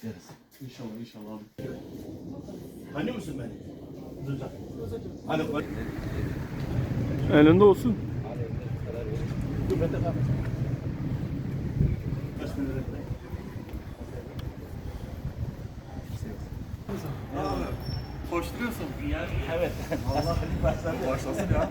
bekleriz. inşallah inşallah abi. Tanıyor musun beni? Rıza. Hadi bak. Elinde olsun. Koşturuyorsun. Evet. Allah başladı. Başlasın ya.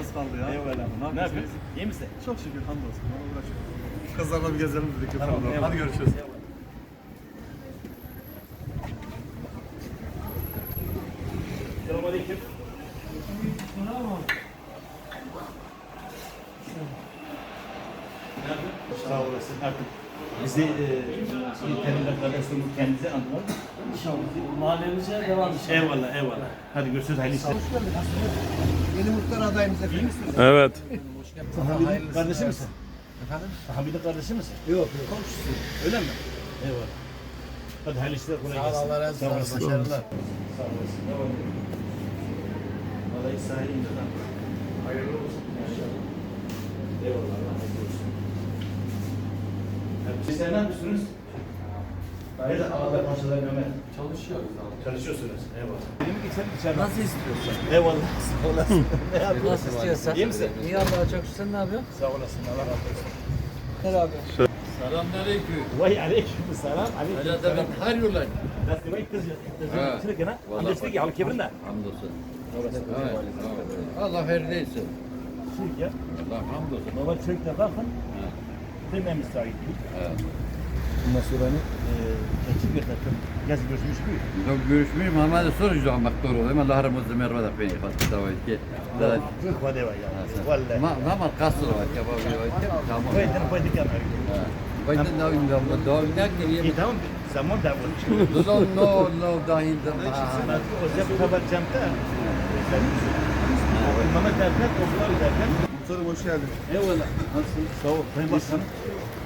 Az kaldı ya. Eyvallah. Ne yapıyorsun? İyi misin? Çok şükür hamdolsun. Bana uğraşıyoruz. Kızlarla bir gezelim dedik. Tamam. Hadi görüşürüz. Selamünaleyküm. Ne yapıyorsun? Sağ olasın. Artık bizi e, yeterli kardeşlerimiz kendinize andılar. İnşallah. Mahallemize devam inşallah. Eyvallah eyvallah. Hadi görüşürüz. Hayırlı işler. Yeni muhtar adayımız efendim. Evet. Sahabe'nin kardeşi misin? Efendim? Sahabe'nin kardeşi misin? Yok yok. Komşusu. Öyle mi? Eyvallah. Hadi hayırlı işler. Kolay Sağ ol gelsin. Allah razı Sağ olsun. Başarılar. Sağ olasın. Devam edin. Vallahi sahilinde lan. Hayırlı olsun. İnşallah. Eyvallah. Allah razı olsun. Evet, Siz ne yapıyorsunuz? Hayırdır ağalar, paşalar, Mehmet? Çalışıyoruz abi. Çalışıyorsunuz. Eyvallah. Benim geçelim içeride. Nasıl istiyorsan. Eyvallah. Sağ olasın. ne yapıyorsun? Nasıl istiyorsan. İyi misin? İyi Allah'a çok şükür. Sen ne yapıyorsun? Sağ olasın. Allah razı olsun. Gel abi. Selamünaleyküm. Vay aleyküm selam. Aleyküm selam. ben her yola. Nasıl vay kız ya? Ha. Kızı kına. Vallahi Amcası ki al kebrin de. Hamdolsun. Allah hayırlı etsin. Türk ya. Allah hamdolsun. Baba Türk'te bakın. Demem müsait. Evet. Bundan sonra ne? Geçip bir takım. Gez görüşmüş bir. Yok görüşmeyeyim ama da soracağım bak doğru. Allah ramazı merve da beni kattı da var ki. Da Türk var ya. Vallahi. ma ma kasır var bir var ki tamam. Koydun koyduk ya. Baydan da oyunda ama da oyunda ki tamam. Zaman da var. No no no dahil de ma. O zaman kabar camda. Mehmet derken, okula giderken. Muhtarım hoş geldin. Eyvallah. Nasılsın? Sağ ol. Ben başkanım.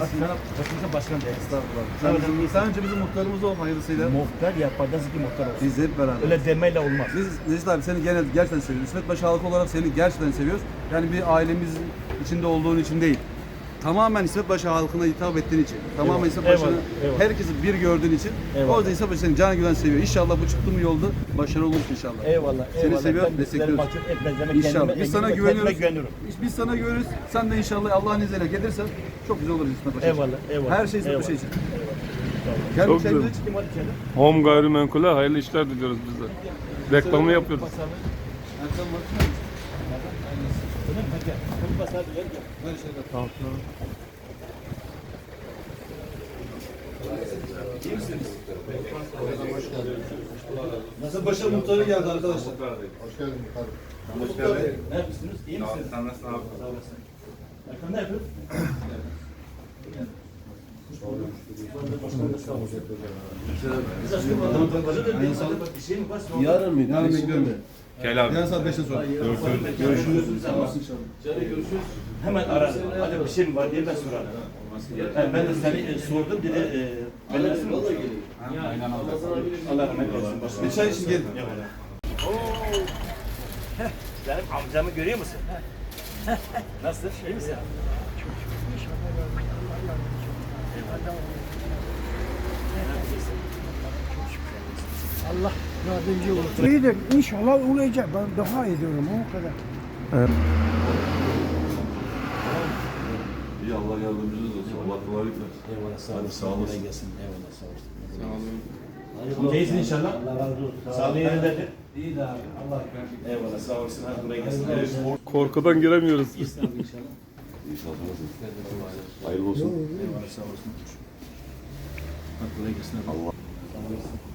Başkanım. Başkanım başkan değil. Estağfurullah. Sen, bizim, sen önce bizim muhtarımız ol hayırlısıyla. Muhtar yaparız ki muhtar olsun. Biz hep beraber. Öyle demeyle olmaz. Biz Necdet abi seni genel gerçekten seviyoruz. İsmet halkı olarak seni gerçekten seviyoruz. Yani bir ailemiz içinde olduğun için değil. Tamamen İsmet Paşa halkına hitap ettiğin için. Tamamen Eyvallah, İsmet Paşa'nı eyvallah, herkesi bir gördüğün için. Eyvallah. O yüzden İsmet Paşa seni canı güven seviyor. İnşallah bu çıktığım yolda başarılı olursun inşallah. Eyvallah. Seni eyvallah. seviyoruz, Ben destekliyoruz. mahcup İnşallah. kendime- Biz sana kendime güveniyoruz. güveniyorum. Biz, biz sana güveniyoruz. Sen de inşallah Allah'ın izniyle gelirsen çok güzel olur İsmet Paşa. için. Eyvallah. Eyvallah. Her şey İsmet Paşa Eyvallah. için. Eyvallah. Gel Çok kendine güzel. Home gayrimenkule hayırlı işler diliyoruz biz de. Reklamı yapıyoruz. Basalım. Erkan bak. Öyle mi? Hadi gel. Hadi bas hadi gel, gel. Nasıl Paşa muhtarı geldi arkadaşlar. Ne yapıyorsunuz? İyi misiniz? Sen nasılsın abi? Sağ olasın. Erkan ne yapıyorsun? Yarın mı? Yarın bekliyorum. Gel abi. Yarın saat 5'ten sonra. Görüşürüz. Hemen ara. Hadi bir şey mi var diye ben sorarım. Yani ben de seni e, sordum dedi. E, ben de sordum. Allah rahmet eylesin. Bir çay için gelin. Heh, Benim amcamı görüyor musun? Nasıl? İyi misin? Allah yardımcı olsun. İyidir. İnşallah olacak. Ben dua ediyorum o kadar. İyi Allah yardımcınız olsun. Allah kolaylık versin. Eyvallah sağ Hadi olasın. sağ olasın. Kolay gelsin. Eyvallah sağ olasın. Sağ olun. İyisin inşallah. Allah razı olsun. Sağlığı yerindedir. İyi de abi. Allah Eyvallah sağ olasın. Hadi kolay gelsin. Korkudan giremiyoruz. İstanbul inşallah. İnşallah. Hayırlı olsun. Eyvallah sağ olasın. Hadi kolay gelsin. Allah. Sağ olasın.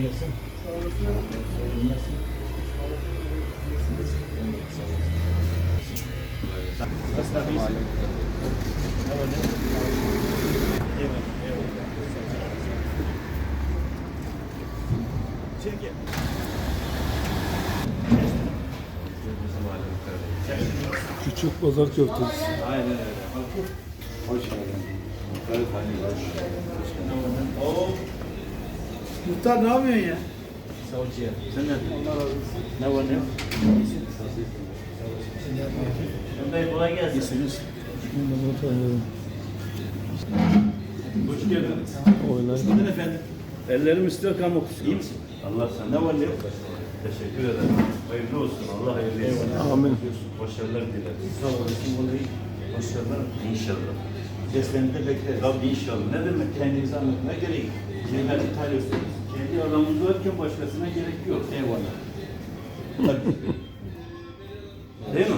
Kolay gelsin. Nasıl abi? Eyvallah. Eyvallah. Çekil. Küçük pazar köftesi. Aynen öyle. Hoş geldin. Evet, hani hoş geldin. Muhtar ne yapıyorsun ya? Ciğer. Sen ne Ne var ne yok? Ömer kolay gelsin. İyisiniz. Hoş geldiniz. Hoş buldun efendim. Ellerim istiyor kamu İyi misin? Allah sen ne var ne yok? Teşekkür ederim. Hayırlı olsun. Allah hayırlı etsin. Amin. Başarılar dilerim. Sağ olasın. Başarılar. İnşallah. Desteğini de bekleriz. Tabii inşallah. Ne demek? Kendinizi anlatmaya gerek yok. Şeyler ithal gösteririz. Kendi aramız varken başkasına gerek yok. Eyvallah. Tabii. Değil mi?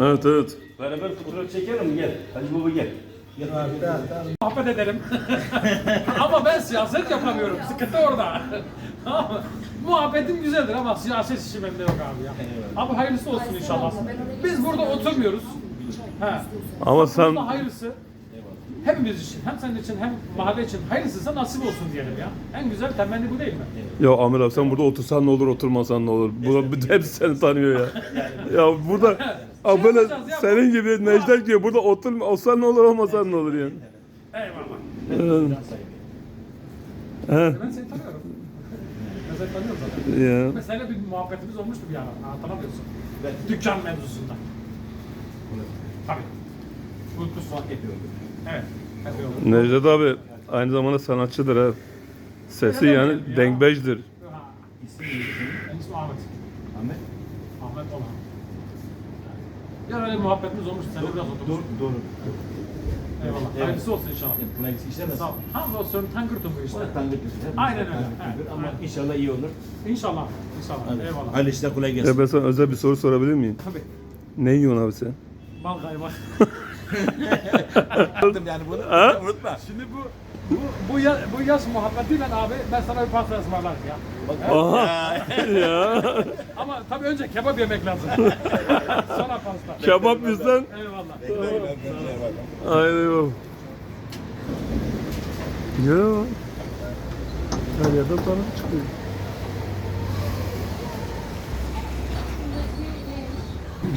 Evet evet. Beraber fotoğraf çekelim gel. Hadi baba gel. Muhabbet ederim. ama ben siyaset yapamıyorum. Sıkıntı orada. Tamam mı? Muhabbetim güzeldir ama siyaset işi bende yok abi ya. Abi hayırlısı olsun inşallah. Biz burada oturmuyoruz. He. Ama sen Burada hayırlısı hepimiz için, hem senin için hem mahalle için hayırlısıysa nasip olsun diyelim ya. En güzel temenni bu değil mi? ya Amir abi sen burada otursan ne olur oturmasan ne olur. Burada hepsi seni tanıyor ya. ya burada Abi böyle yapacağız ya, senin gibi Necdet diyor burada otur olsan ne olur olmasan ne olur yani. Eyvallah. He. Ben seni tanıyorum. Ben seni tanıyorum zaten. Ya. Mesela bir muhabbetimiz olmuştu bir ara. Hatırlamıyorsun. Dükkan mevzusunda. Tabii. Unutmuşsun. Yapıyorduk. Evet. Necdet abi aynı zamanda sanatçıdır ha. Sesi yani dengbejdir. İsmi Ahmet. Ahmet. Ahmet Olan. Ya öyle muhabbetimiz olmuş. Sen de biraz Doğru, oturmuşsun. doğru. Eyvallah. Evet. Hayırlısı olsun inşallah. Kolay gelsin. İşler nasıl? Sağ ol. Tangırtun bu işte. Aynen öyle. Evet. Ama inşallah iyi olur. İnşallah. İnşallah. Eyvallah. Hayırlı işler kolay Ya gelsin. ben sana özel bir soru sorabilir miyim? Tabii. Ne yiyorsun abi sen? Bal kaymak. yani bunu unutma. Şimdi bu bu bu, ya, bu yaş muhabbetiyle abi ben sana bir pasta ısmarlarım ya. Aha. ya. Ama tabii önce kebap yemek lazım. Sonra pasta. Kebap bizden. Eyvallah. Aynen o. Ya. Her yerden tanıdık çıkıyor.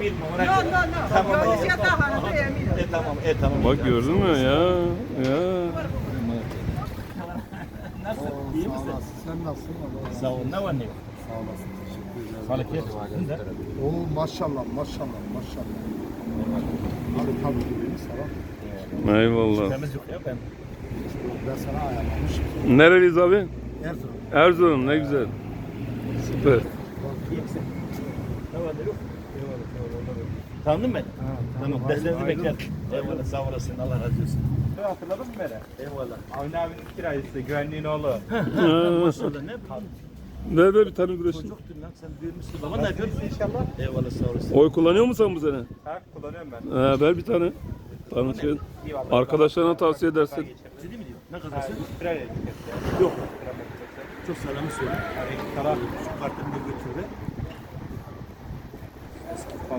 bir لا لا لا Tamam. لو نسيتها انا في يمينها E tamam, e tamam. Bak gördün mü ya? Ya. Nasıl? İyi misin? Sen nasılsın? Sağ ol. Ne var ne yok? Sağ olasın. Teşekkür ederim. Sağlık et. Oo maşallah maşallah maşallah. Abi tabii ki beni sana. Eyvallah. Temiz yok ya ben. Ben sana ayarlamışım. Nereliyiz abi? Erzurum. Erzurum ne güzel. Süper. Yok? Tanıdın mı beni? Tamam, derslerinizi beklerim. Eyvallah, sağ olasın. Allah razı olsun. Hatırladın mı beni? Eyvallah. Avni abinin kiracısı, güvenliğin oğlu. Maşallah ne yapıyorsun? Nerede bir tane güreşin? Çocuktun lan sen büyümüşsün. Baban ne yapıyor? İnşallah. Eyvallah sağ olasın. Oy kullanıyor musun sen bu sene? Ha, kullanıyorum ben. He, ver bir tane. Tanışın. Arkadaşlarına tavsiye edersin. Ciddi mi diyor? Ne kazarsın? Bir araya gideceğiz ya. Yok. Çok selamı söyle. Karar. Şu kartını da götür de. Komşuyuz yani.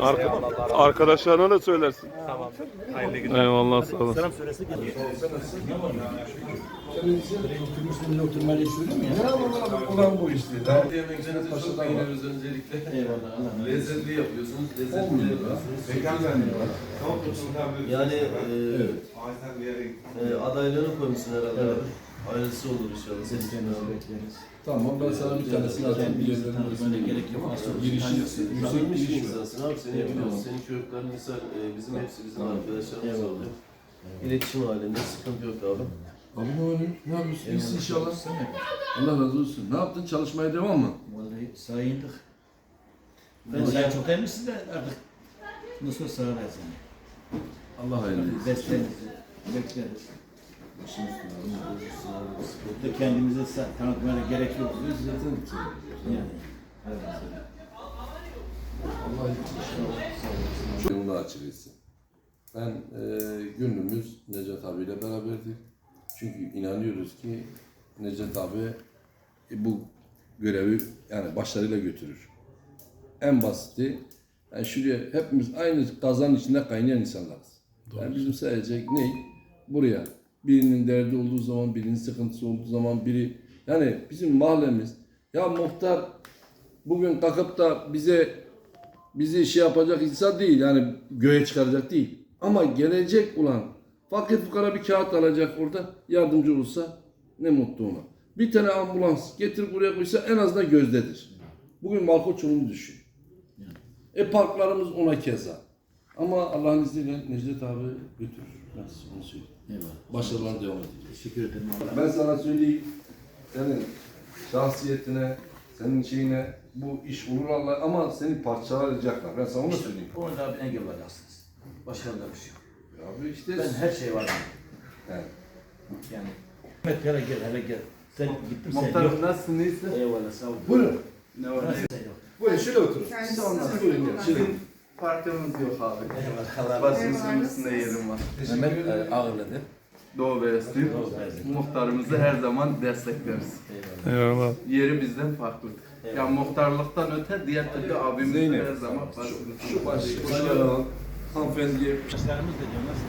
Arka, arkadaşlarına da söylersin. Tamam. Hayırlı günler. Eyvallah sağ olasın. Selam söylese geliyor. Oturmuşsun oturmayla işledin mi ya? Olan bu işte. Yemeklerinizi çok beğeniyoruz öncelikle. Eyvallah Allah. Lezzetli yapıyorsunuz, lezzetli yapıyorsunuz. Mekan zannediyorlar. Yani e, e, adaylığını koymuşsun herhalde. Ailesi olur inşallah. Senin için abi. Tamam ben sana bir tanesini atayım. Böyle gerek yok. Girişi, yüksek bir giriş var. abi. Seni biliyoruz. Senin çocukların misal e, bizim hepsi bizim arkadaşlarımız oldu. İletişim halinde sıkıntı yok abi. Abi ne oluyor? Ne yapıyorsun? İyisin inşallah. Allah razı olsun. Ne yaptın? Çalışmaya devam mı? Vallahi sayındık. Ben sen çok eminsin de artık nasıl sağlayacağız yani. Allah hayırlı. Desteğinizi bekleriz. Burada kendimize sa- tanıtmaya gerek yok. Biz zaten Yani. Allah Yolunu açık etsin. Ben e, gönlümüz Necdet abiyle beraberdi. Çünkü inanıyoruz ki Necdet abi e, bu görevi yani başarıyla götürür. En basiti yani şuraya hepimiz aynı kazanın içinde kaynayan insanlarız. Yani bizim sadece ne? Buraya birinin derdi olduğu zaman, birinin sıkıntısı olduğu zaman biri yani bizim mahallemiz ya muhtar bugün kalkıp da bize bizi şey yapacak insan değil yani göğe çıkaracak değil. Ama gelecek olan fakir fukara bir kağıt alacak orada yardımcı olursa ne mutlu ona. Bir tane ambulans getir buraya koysa en azından gözdedir. Bugün Malkoçoğlu'nu düşün. E parklarımız ona keza. Ama Allah'ın izniyle Necdet abi götürür. Ben size onu söyleyeyim. Başarılar devam edecek. Teşekkür ederim abi. Ben sana söyleyeyim. Senin şahsiyetine, senin şeyine bu iş olur Allah ama seni parçalayacaklar. Ben sana onu söyleyeyim. Orada bir engel olacaksınız. Başka da bir şey yok. Abi işte Ben her şey var. yani. Yani. Mehmet hele gel hele gel. Sen gittin sen yok. Muhtarım nasılsın iyisin? Eyvallah sağ ol. Buyurun. Ne var? Sen yok. Buyurun şöyle oturun. Kendisi Buyurun gel. Şöyle. Partimiz yok abi. Eyvallah. Allah Basın üstünde yerim var. Mehmet e, ağırladı. Doğu Beyazıt. muhtarımızı her zaman destekleriz. Eyvallah. Yeri bizden farklıdır. Ya muhtarlıktan öte diğer türlü abimiz her zaman başımız. Şu başı koşarak alalım. Hanımefendiye da diyor nasıl?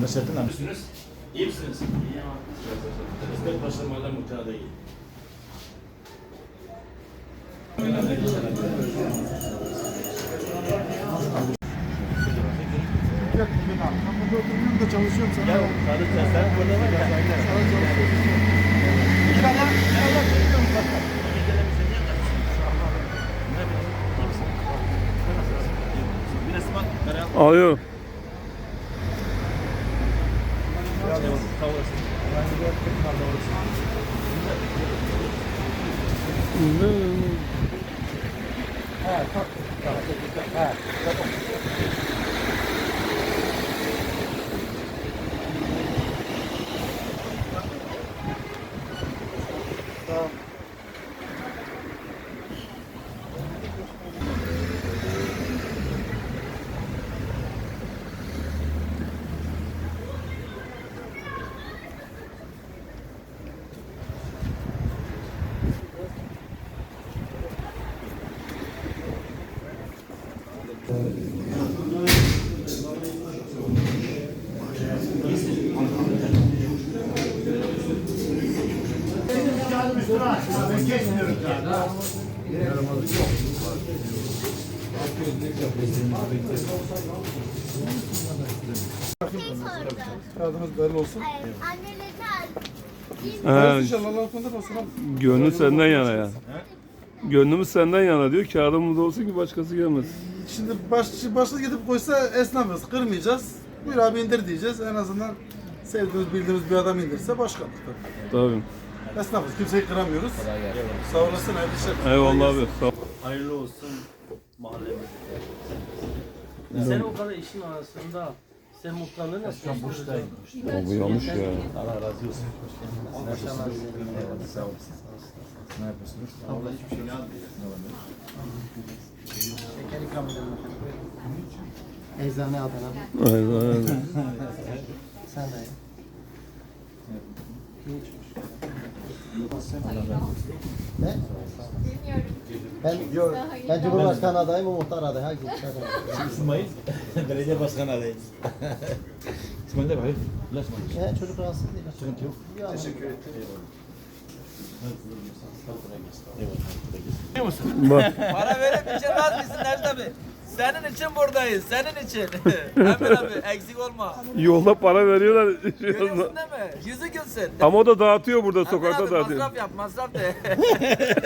Mesut'un amcasınız. İyi misiniz? İyi ama. Hizmet başlamadan muhtar değil. Burada çalışıyorum sana. Ya kardeşler sen burada var ya. Alıyorum. Adınız belli olsun. İnşallah Allah konuda olsun. gönlüm senden yana ya. Gönlümüz senden yana diyor. Kağıdımız olsun ki başkası gelmez. Şimdi baş, başta gidip koysa esnafız, kırmayacağız. Buyur abi indir diyeceğiz. En azından sevdiğimiz, bildiğimiz bir adam indirse başka. Tabii. Esnafız, kimseyi kıramıyoruz. Sağ olasın, hayırlı işler. Eyvallah abi. Sağ ol. Hayırlı olsun mahallemize. Sen o kadar işin arasında sen muhtarlığı nasıl yapıyorsun? Bu yanlış ya. Allah razı olsun. Eyvallah sağ olasın. Ne yapıyorsunuz? Allah hiçbir şey yapmıyor. Eczane adına. Aynen aynen. Sen de. Ben, ben Cumhurbaşkanı adayım, o muhtar adayı. Hangisi? İsmail, belediye başkanı adayız. İsmail de var. Ulaşma. Ya, çocuk rahatsız değil. Sıkıntı yok. Teşekkür ederim. Bak. Para verip içirmez misin Necdet abi? Senin için buradayız, senin için. Hemen abi eksik olma. Yolda para veriyorlar. Görüyorsun değil mi? Yüzü gülsün. Ama o da dağıtıyor burada sokakta abi dağıtıyor. masraf yap, masraf de.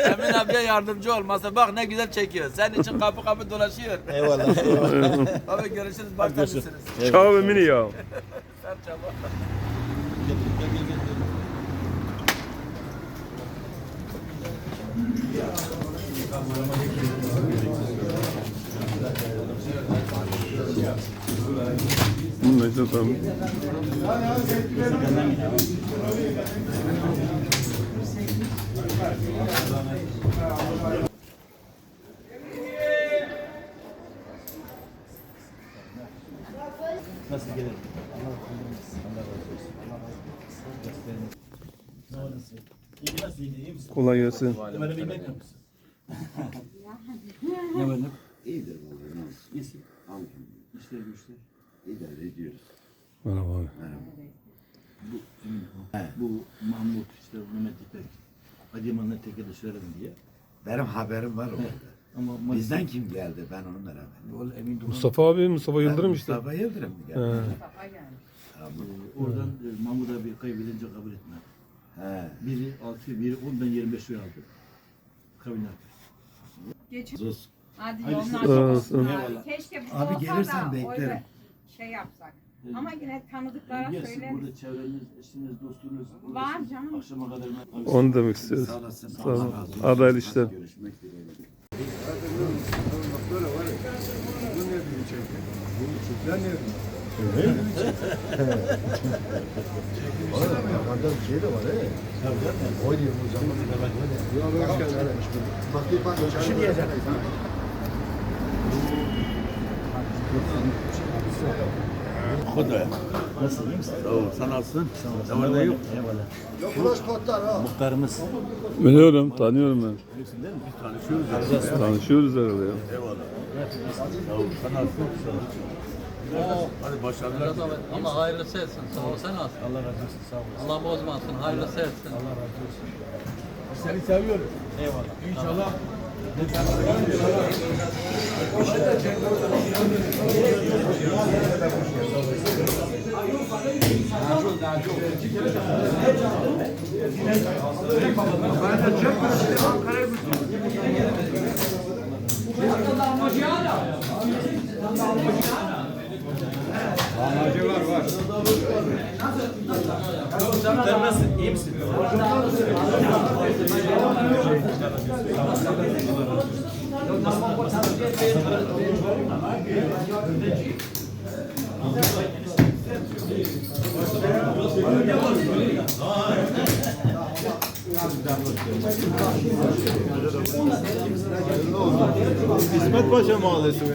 Emin abiye yardımcı ol. Masraf bak ne güzel çekiyor. Senin için kapı kapı dolaşıyor. Eyvallah. abi görüşürüz. Mısınız? Ciao ve mini ya. Sen çabuk. İstiyorsan. Nasıl gelelim? Allah Allah razı olsun. Allah razı olsun. İyi nasıl iyi, misin? Kolay gelsin. Ömer'i bilmek mi ne ne? İyidir vallahi. İyisin. İşler güçler. İdare ediyoruz. Merhaba abi. Bu Mahmut işte Mehmet İpek. Adıyaman'la tekede söyledim diye. Benim haberim var orada. Ama Bizden kim geldi ben onu merak ediyorum. Emin. Mustafa abi, Mustafa Yıldırım işte. Mustafa Yıldırım mı geldi? He. Ee, Oradan e, Mahmut abi kaybedince kabul etme. He. Biri 6, biri 10, ben 25 oy aldım. Kabul etme. Sus. Hadi Hadi yolun açık olsun Eyvallah. abi. Keşke bu Abi olsa gelirsen da beklerim. Şey yapsak. Ama yine tanıdıklara Gelsin söyleriz. burada çevreniz, eşiniz, dostunuz. Var uğraşın. canım. Akşama kadar. Onu demek istiyoruz. Sağ olasın. Sağ olun. Adaylı işler. Görüşmek dileğiyle. Nasıl iyi misin? Sağ ol. Sen nasılsın? Sağ ol. Orada yok. Eyvallah. Muhtarımız. Biliyorum, tanıyorum ben. Biliyorsun değil mi? Biz tanışıyoruz. ya. Tanışıyoruz herhalde ya. Eyvallah. Sağ ol. Sen nasılsın? Hadi başarılar. Ama hayırlısı etsin. Sağ ol sen olsun. Allah razı olsun. Sağ olasın. Allah bozmasın. Hayırlısı etsin. Allah razı olsun. Seni seviyorum. Eyvallah. İnşallah. Amacı var var. Sen nasılsın? İyi misin? İsmet Paşa Mahallesi mi?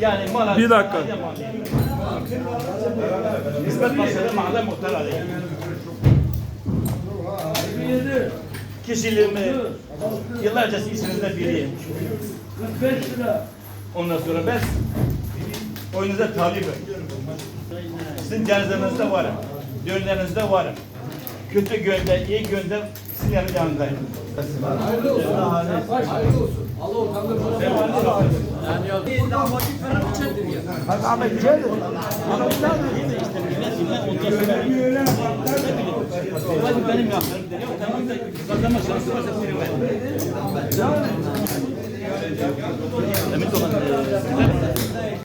Yani Malatya. Bir dakika. İsmet Paşa'da mahalle muhtar adayı. Kişiliğimi yıllarca içinizde biriyim. Ondan sonra ben oyunuza talibim. Sizin cenazenizde varım. Düğünlerinizde varım. Kötü günde, iyi günde sizin yanındayım. Hadi Ahmet gel. Hadi benim yaptığım. Tamam da kazanma şansı varsa buyurun ben. Emin olun.